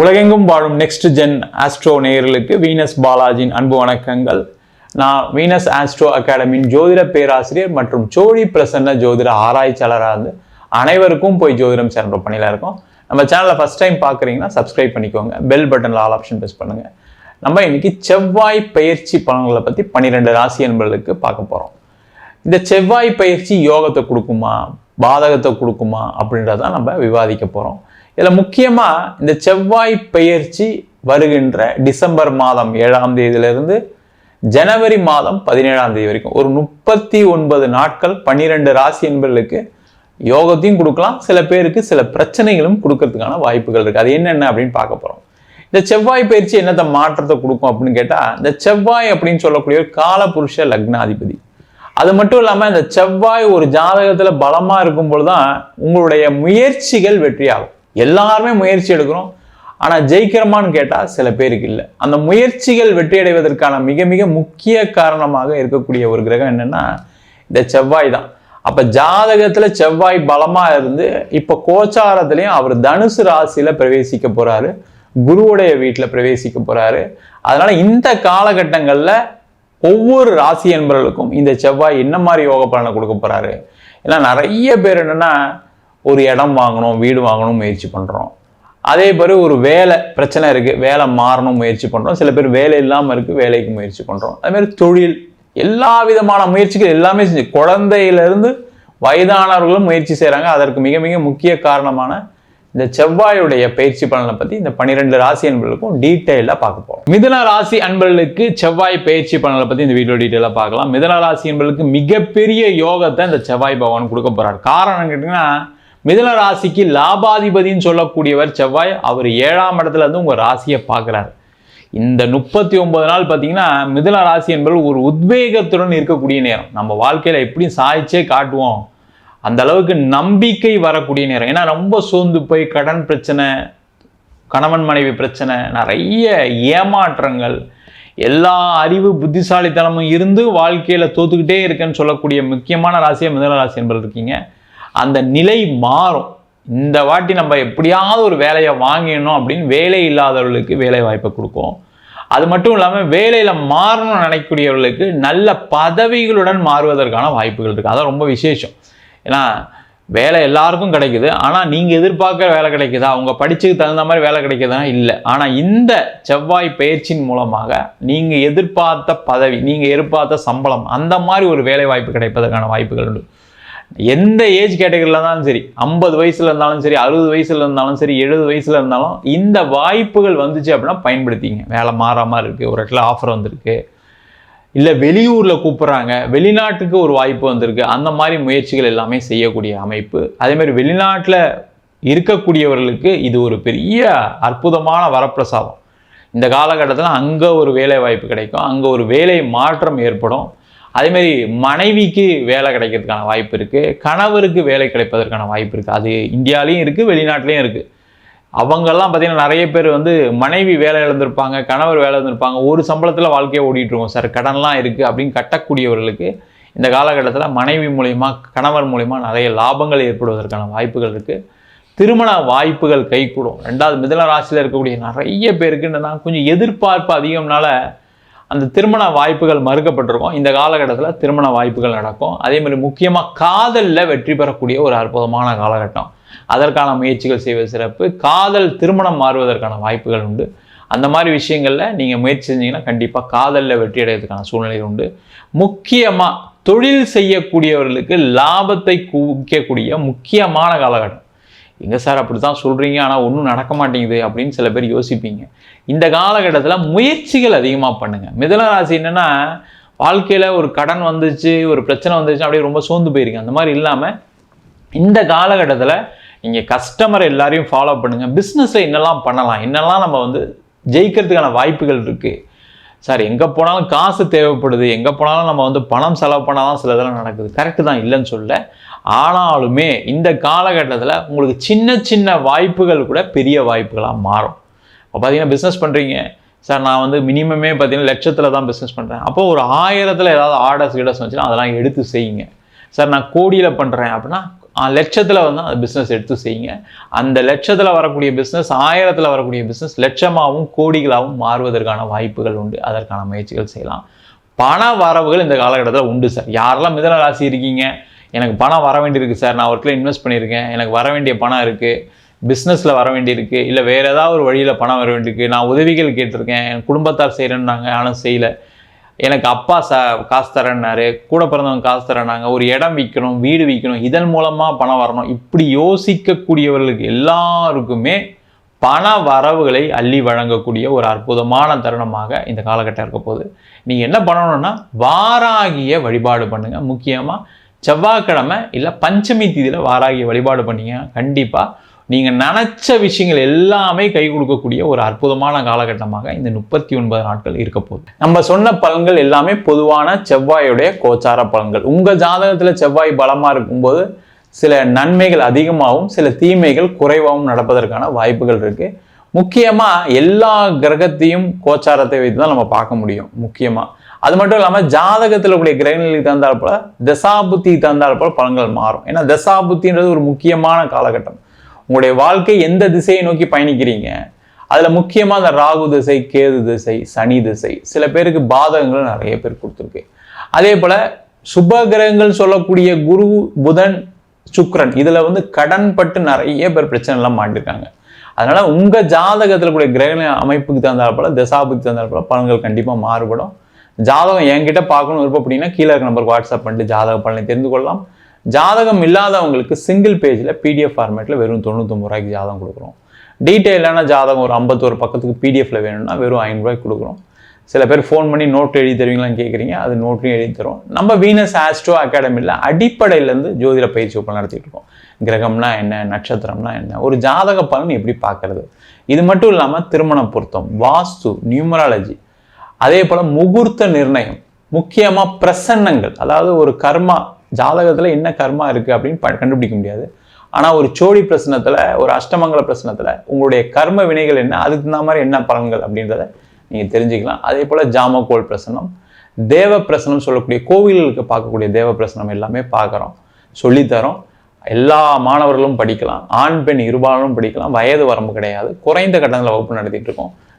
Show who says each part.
Speaker 1: உலகெங்கும் வாழும் next gen astro நேயர்களுக்கு வீனஸ் பாலாஜியின் அன்பு வணக்கங்கள். நான் வீனஸ் ஆஸ்ட்ரோ அகாடமியின் ஜோதிட பேராசிரியர் மற்றும் சோழி பிரசன்ன ஜோதிட ஆராய்ச்சியாளராக இருந்து அனைவருக்கும் போய் ஜோதிடம் சேர்ந்த பணியில் இருக்கோம். நம்ம சேனலை ஃபஸ்ட் டைம் பார்க்குறீங்கன்னா சப்ஸ்கிரைப் பண்ணிக்கோங்க. பெல் பட்டனில் ஆல் ஆப்ஷன் ப்ரெஸ் பண்ணுங்கள் நம்ம இன்னைக்கு செவ்வாய் பயிற்சி பலன்களை பற்றி பன்னிரெண்டு ராசி என்பர்களுக்கு பார்க்க போகிறோம் இந்த செவ்வாய் பயிற்சி யோகத்தை கொடுக்குமா? பாதகத்தை கொடுக்குமா? அப்படின்றத நம்ம விவாதிக்க போகிறோம் இதில் முக்கியமாக இந்த செவ்வாய் பயிற்சி வருகின்ற டிசம்பர் மாதம் ஏழாம் தேதியிலிருந்து ஜனவரி மாதம் பதினேழாம் தேதி வரைக்கும். ஒரு முப்பத்தி ஒன்பது நாட்கள் பன்னிரெண்டு ராசி என்பர்களுக்கு யோகத்தையும் கொடுக்கலாம். சில பேருக்கு சில பிரச்சனைகளும் கொடுக்கறதுக்கான வாய்ப்புகள் இருக்குது அது என்னென்ன அப்படின்னு பார்க்க போகிறோம் இந்த செவ்வாய் பயிற்சி என்னத்தை மாற்றத்தை கொடுக்கும் அப்படின்னு கேட்டால் இந்த செவ்வாய் அப்படின்னு சொல்லக்கூடிய ஒரு காலபுருஷ லக்னாதிபதி. அது மட்டும் இல்லாமல் இந்த செவ்வாய் ஒரு ஜாதகத்தில் பலமாக இருக்கும் பொழுது தான் உங்களுடைய முயற்சிகள் வெற்றியாகும். எல்லாருமே முயற்சி எடுக்கிறோம். ஆனால் ஜெயிக்கிறோமான்னு கேட்டால் சில பேருக்கு இல்லை. அந்த முயற்சிகள் வெற்றி அடைவதற்கான மிக மிக முக்கிய காரணமாக இருக்கக்கூடிய ஒரு கிரகம் என்னென்னா இந்த செவ்வாய் தான். அப்போ ஜாதகத்தில் செவ்வாய் பலமாக இருந்து இப்போ கோச்சாரத்துலேயும் அவர் தனுசு ராசியில் பிரவேசிக்க போகிறாரு குருவுடைய வீட்டில் பிரவேசிக்க போகிறாரு அதனால் இந்த காலகட்டங்களில் ஒவ்வொரு ராசி என்பவர்களுக்கும் இந்த செவ்வாய் என்ன மாதிரி யோக பலனை கொடுக்க போகிறாரு ஏன்னா நிறைய பேர் என்னென்னா ஒரு இடம் வாங்கணும் வீடு வாங்கணும் முயற்சி பண்ணுறோம் அதே மாதிரி ஒரு வேலை பிரச்சனை இருக்குது வேலை மாறணும் முயற்சி பண்ணுறோம் சில பேர் வேலை இல்லாமல் இருக்குது வேலைக்கு முயற்சி பண்ணுறோம் அதுமாதிரி தொழில் எல்லா விதமான முயற்சிகள் எல்லாமே செஞ்சு குழந்தையிலேருந்து வயதானவர்களும் முயற்சி செய்கிறாங்க அதற்கு மிக மிக முக்கிய காரணமான இந்த செவ்வாயுடைய பயிற்சி பலனை பற்றி இந்த பன்னிரெண்டு ராசி அன்பர்களுக்கும் டீட்டெயிலாக பார்க்க போகிறோம் மிதன ராசி அன்பர்களுக்கு செவ்வாய் பயிற்சி பலனை பற்றி இந்த வீடியோ டீட்டெயிலாக பார்க்கலாம். மிதன ராசி அன்பர்களுக்கு மிகப்பெரிய யோகத்தை இந்த செவ்வாய் பகவான் கொடுக்க போகிறார் காரணம் கேட்டிங்கன்னா மிதன ராசிக்கு லாபாதிபதின்னு சொல்லக்கூடியவர் செவ்வாய் அவர் ஏழாம் இடத்துல இருந்து உங்கள் ராசியை பார்க்குறாரு. இந்த முப்பத்தி ஒன்பது நாள் பார்த்தீங்கன்னா மிதன ராசி என்பது ஒரு உத்வேகத்துடன் இருக்கக்கூடிய நேரம். நம்ம வாழ்க்கையில் எப்படி சாய்ச்சே காட்டுவோம். அந்த அளவுக்கு நம்பிக்கை வரக்கூடிய நேரம். ஏன்னா ரொம்ப சோர்ந்து போய் கடன் பிரச்சனை கணவன் மனைவி பிரச்சனை நிறைய ஏமாற்றங்கள் எல்லா அறிவு புத்திசாலித்தனமும் இருந்து வாழ்க்கையில் தோத்துக்கிட்டே இருக்கேன்னு சொல்லக்கூடிய முக்கியமான ராசியாக மிதன ராசி என்பது இருக்கீங்க. அந்த நிலை மாறும். இந்த வாட்டி நம்ம எப்படியாவது ஒரு வேலையை வாங்கிடணும் அப்படின்னு வேலை இல்லாதவர்களுக்கு வேலை வாய்ப்பை கொடுக்கும். அது மட்டும் இல்லாமல் வேலையில் மாறணும்னு நினைக்கக்கூடியவர்களுக்கு நல்ல பதவிகளுடன் மாறுவதற்கான வாய்ப்புகள் இருக்குது அதான் ரொம்ப விசேஷம். ஏன்னா வேலை எல்லாருக்கும் கிடைக்குது. ஆனால் நீங்கள் எதிர்பார்க்குற வேலை கிடைக்குதா? அவங்க படிச்சுக்கு தகுந்த மாதிரி வேலை கிடைக்குதா இல்லை. ஆனால் இந்த செவ்வாய் பயிற்சியின் மூலமாக நீங்கள் எதிர்பார்த்த பதவி நீங்கள் எதிர்பார்த்த சம்பளம் அந்த மாதிரி ஒரு வேலை வாய்ப்பு கிடைப்பதற்கான வாய்ப்புகள் உண்டு. எந்த ஏஜ் கேட்டகரியில் இருந்தாலும் சரி ஐம்பது வயசில் இருந்தாலும் சரி அறுபது வயசில் இருந்தாலும் சரி எழுபது வயசுல இருந்தாலும் இந்த வாய்ப்புகள் வந்துச்சு அப்படின்னா பயன்படுத்திங்க. வேலை மாறாமல் இருக்குது ஒரு இடத்துல ஆஃபர் வந்திருக்கு. இல்லை வெளியூரில் கூப்பிட்றாங்க வெளிநாட்டுக்கு ஒரு வாய்ப்பு வந்திருக்கு. அந்த மாதிரி முயற்சிகள் எல்லாமே செய்யக்கூடிய அமைப்பு. அதேமாதிரி வெளிநாட்டில் இருக்கக்கூடியவர்களுக்கு இது ஒரு பெரிய அற்புதமான வரப்பிரசாதம். இந்த காலகட்டத்தில் அங்கே ஒரு வேலை வாய்ப்பு கிடைக்கும் அங்கே ஒரு வேலை மாற்றம் ஏற்படும். அதேமாரி மனைவிக்கு வேலை கிடைக்கிறதுக்கான வாய்ப்பு இருக்குது கணவருக்கு வேலை கிடைப்பதற்கான வாய்ப்பு இருக்குது அது இந்தியாவிலையும் இருக்குது வெளிநாட்டிலையும் இருக்குது அவங்கெல்லாம் பார்த்தீங்கன்னா நிறைய பேர் வந்து மனைவி வேலை இழந்திருப்பாங்க கணவர் வேலை இழந்திருப்பாங்க. ஒரு சம்பளத்தில் வாழ்க்கையை ஓடிட்டுருவோம். சார் கடன்லாம் இருக்குது அப்படின்னு கட்டக்கூடியவர்களுக்கு இந்த காலகட்டத்தில் மனைவி மூலயமா கணவர் மூலயமா நிறைய லாபங்கள் ஏற்படுவதற்கான வாய்ப்புகள் இருக்குது திருமண வாய்ப்புகள் கைகூடும். ரெண்டாவது மிதன ராசியில் இருக்கக்கூடிய நிறைய பேருக்கு என்னன்னா கொஞ்சம் எதிர்பார்ப்பு அதிகம்னால அந்த திருமண வாய்ப்புகள் மறுக்கப்பட்டிருக்கும். இந்த காலகட்டத்தில் திருமண வாய்ப்புகள் நடக்கும். அதே மாதிரி முக்கியமாக காதலில் வெற்றி பெறக்கூடிய ஒரு அற்புதமான காலகட்டம். அதற்கான முயற்சிகள் செய்வது சிறப்பு. காதல் திருமணம் மாறுவதற்கான வாய்ப்புகள் உண்டு. அந்த மாதிரி விஷயங்களில் நீங்கள் முயற்சி செஞ்சீங்கன்னா கண்டிப்பாக காதலில் வெற்றி அடைவதற்கான சூழ்நிலை உண்டு. முக்கியமாக தொழில் செய்யக்கூடியவர்களுக்கு லாபத்தை குவிக்கக்கூடிய முக்கியமான காலகட்டம். எங்கே சார் அப்படி தான் சொல்கிறீங்க ஆனால் ஒன்றும் நடக்க மாட்டேங்குது அப்படின்னு சில பேர் யோசிப்பீங்க. இந்த காலகட்டத்தில் முயற்சிகள் அதிகமாக பண்ணுங்கள் மிதன ராசி என்னென்னா வாழ்க்கையில் ஒரு கடன் வந்துச்சு ஒரு பிரச்சனை வந்துச்சு அப்படியே ரொம்ப சோர்ந்து போயிருங்க. அந்த மாதிரி இல்லாமல் இந்த காலகட்டத்தில் நீங்கள் கஸ்டமர் எல்லாரையும் ஃபாலோ பண்ணுங்கள் பிஸ்னஸில் என்னெல்லாம் பண்ணலாம்? என்னெல்லாம் நம்ம வந்து ஜெயிக்கிறதுக்கான வாய்ப்புகள் இருக்குது சார் எங்கே போனாலும் காசு தேவைப்படுது. எங்கே போனாலும் நம்ம வந்து பணம் செலவு பண்ணால் தான் சில இதெல்லாம் நடக்குது. கரெக்டு தான் இல்லைன்னு சொல்ல ஆனாலுமே இந்த காலகட்டத்தில் உங்களுக்கு சின்ன சின்ன வாய்ப்புகள் கூட பெரிய வாய்ப்புகளாக மாறும். இப்போ பார்த்தீங்கன்னா பிஸ்னஸ் பண்ணுறீங்க சார் நான் வந்து மினிமமே பார்த்தீங்கன்னா லட்சத்தில் தான் பிஸ்னஸ் பண்ணுறேன் அப்போது ஒரு ஆயிரத்தில் ஏதாவது ஆர்டர்ஸ் கீடர்ஸ் வந்துச்சுன்னா அதெல்லாம் எடுத்து செய்யுங்க. சார் நான் கோடியில் பண்ணுறேன் அப்படின்னா லட்சத்தில் வந்து அந்த பிஸ்னஸ் எடுத்து செய்யுங்க. அந்த லட்சத்தில் வரக்கூடிய பிஸ்னஸ் ஆயிரத்தில் வரக்கூடிய பிஸ்னஸ் லட்சமாகவும் கோடிகளாகவும் மாறுவதற்கான வாய்ப்புகள் உண்டு. அதற்கான முயற்சிகள் செய்யலாம். பண வரவுகள் இந்த காலகட்டத்தில் உண்டு சார். யாரெல்லாம் மிதன ராசி இருக்கீங்க எனக்கு பணம் வர வேண்டியிருக்கு சார். நான் ஒர்க்கில் இன்வெஸ்ட் பண்ணியிருக்கேன். எனக்கு வர வேண்டிய பணம் இருக்குது பிஸ்னஸில் வர வேண்டியிருக்கு. இல்லை வேறு ஏதாவது ஒரு வழியில் பணம் வர வேண்டியிருக்கு. நான் உதவிகள் கேட்டிருக்கேன். என் குடும்பத்தார் செய்கிறேன்னாங்க ஆனால் செய்யலை. எனக்கு அப்பா ச காசு தரேன்னாரு. கூட பிறந்தவங்க காசு தரேன்னாங்க. ஒரு இடம் விற்கணும் வீடு விற்கணும். இதன் மூலமாக பணம் வரணும். இப்படி யோசிக்கக்கூடியவர்களுக்கு எல்லாருக்குமே பண வரவுகளை அள்ளி வழங்கக்கூடிய ஒரு அற்புதமான தருணமாக இந்த காலகட்டம் இருக்க போகுது. நீங்கள் என்ன பண்ணணும்னா வாராகிய வழிபாடு பண்ணுங்கள் முக்கியமாக செவ்வாய்க்கிழமை இல்லை பஞ்சமி தீதியில் வாராகிய வழிபாடு பண்ணீங்க. கண்டிப்பாக நீங்கள் நினச்ச விஷயங்கள் எல்லாமே கை கொடுக்கக்கூடிய ஒரு அற்புதமான காலகட்டமாக இந்த முப்பத்தி ஒன்பது நாட்கள் இருக்க போகுது. நம்ம சொன்ன பலன்கள் எல்லாமே பொதுவான செவ்வாயுடைய கோச்சார பலன்கள். உங்கள் ஜாதகத்தில் செவ்வாய் பலமாக இருக்கும்போது சில நன்மைகள் அதிகமாகவும் சில தீமைகள் குறைவாகவும் நடப்பதற்கான வாய்ப்புகள் இருக்குது முக்கியமாக எல்லா கிரகத்தையும் கோச்சாரத்தை வைத்து தான் நம்ம பார்க்க முடியும். முக்கியமாக அது மட்டும் இல்லாமல் ஜாதகத்தில் கூடிய கிரகங்களுக்கு தந்தால் போல தசாபுத்தி தந்தால் போல பலன்கள் மாறும். ஏன்னா தசாபுத்தின்றது ஒரு முக்கியமான காலகட்டம். உங்களுடைய வாழ்க்கை எந்த திசையை நோக்கி பயணிக்கிறீங்க? அதில் முக்கியமாக அந்த ராகு திசை கேது திசை சனி திசை சில பேருக்கு பாதகங்கள் நிறைய பேர் கொடுத்துருக்கு. அதே போல் சுப கிரகங்கள் சொல்லக்கூடிய குரு புதன் சுக்ரன் இதில் வந்து கடன் பட்டு நிறைய பேர் பிரச்சனைலாம் மாட்டிருக்காங்க. அதனால் உங்கள் ஜாதகத்தில் கூடிய கிரக அமைப்புக்கு தந்தால் போல் தசாபுக்கு தந்தால் போல பலன்கள் கண்டிப்பாக மாறுபடும். ஜாதகம் என்கிட்ட பார்க்கணும் விருப்பப்பட்டீங்கன்னா கீழே இருக்க நம்பருக்கு வாட்ஸ்அப் பண்ணிட்டு ஜாதக பலனை தெரிந்து கொள்ளலாம். ஜாதகம் இல்லாதவங்களுக்கு சிங்கிள் பேஜில் பிடிஎஃப் ஃபார்மேட்டில் வெறும் தொண்ணூத்தொம்பது ரூபாய்க்கு ஜாதகம் கொடுக்குறோம். டீட்டெயிலான ஜாதகம் ஒரு ஐம்பத்தோரு பக்கத்துக்கு பிடிஎஃப்ல வேணும்னா வெறும் ஐநூறுரூவாய்க்கு கொடுக்குறோம். சில பேர் ஃபோன் பண்ணி நோட் எழுதி தருவீங்களான்னு கேட்குறீங்க அது நோட்லையும் எழுதி தரும் நம்ம வீனஸ் ஆஸ்ட்ரோ அகாடமியில் அடிப்படையிலேருந்து ஜோதிட பயிற்சி வகுப்பு நடத்திட்டு இருக்கோம். கிரகம்னா என்ன நட்சத்திரம்னா என்ன ஒரு ஜாதக பலன் எப்படி பார்க்கறது? இது மட்டும் இல்லாமல் திருமண பொருத்தம் வாஸ்து நியூமராலஜி அதே போல் முகூர்த்த நிர்ணயம் முக்கியமாக பிரசன்னங்கள். அதாவது ஒரு கர்மா ஜாதகத்தில் என்ன கர்மா இருக்குது அப்படின்னு ப- கண்டுபிடிக்க முடியாது. ஆனால் ஒரு சோழி பிரசனத்தில் ஒரு அஷ்டமங்கல பிரசனத்தில் உங்களுடைய கர்ம வினைகள் என்ன அதுக்கு தகுந்த மாதிரி என்ன பலன்கள் அப்படின்றத நீங்கள் தெரிஞ்சுக்கலாம். அதே போல் ஜாமகோல் பிரசனம் தேவ பிரசனம் சொல்லக்கூடிய கோவில்களுக்கு பார்க்கக்கூடிய தேவ பிரசனம் எல்லாமே பார்க்குறோம். சொல்லித்தரோம். எல்லா மாணவர்களும் படிக்கலாம். ஆண் பெண் இருபாலரும் படிக்கலாம். வயது வரம்பு கிடையாது. குறைந்த கட்டணத்தில் வகுப்பு நடத்திட்டு இருக்கோம்.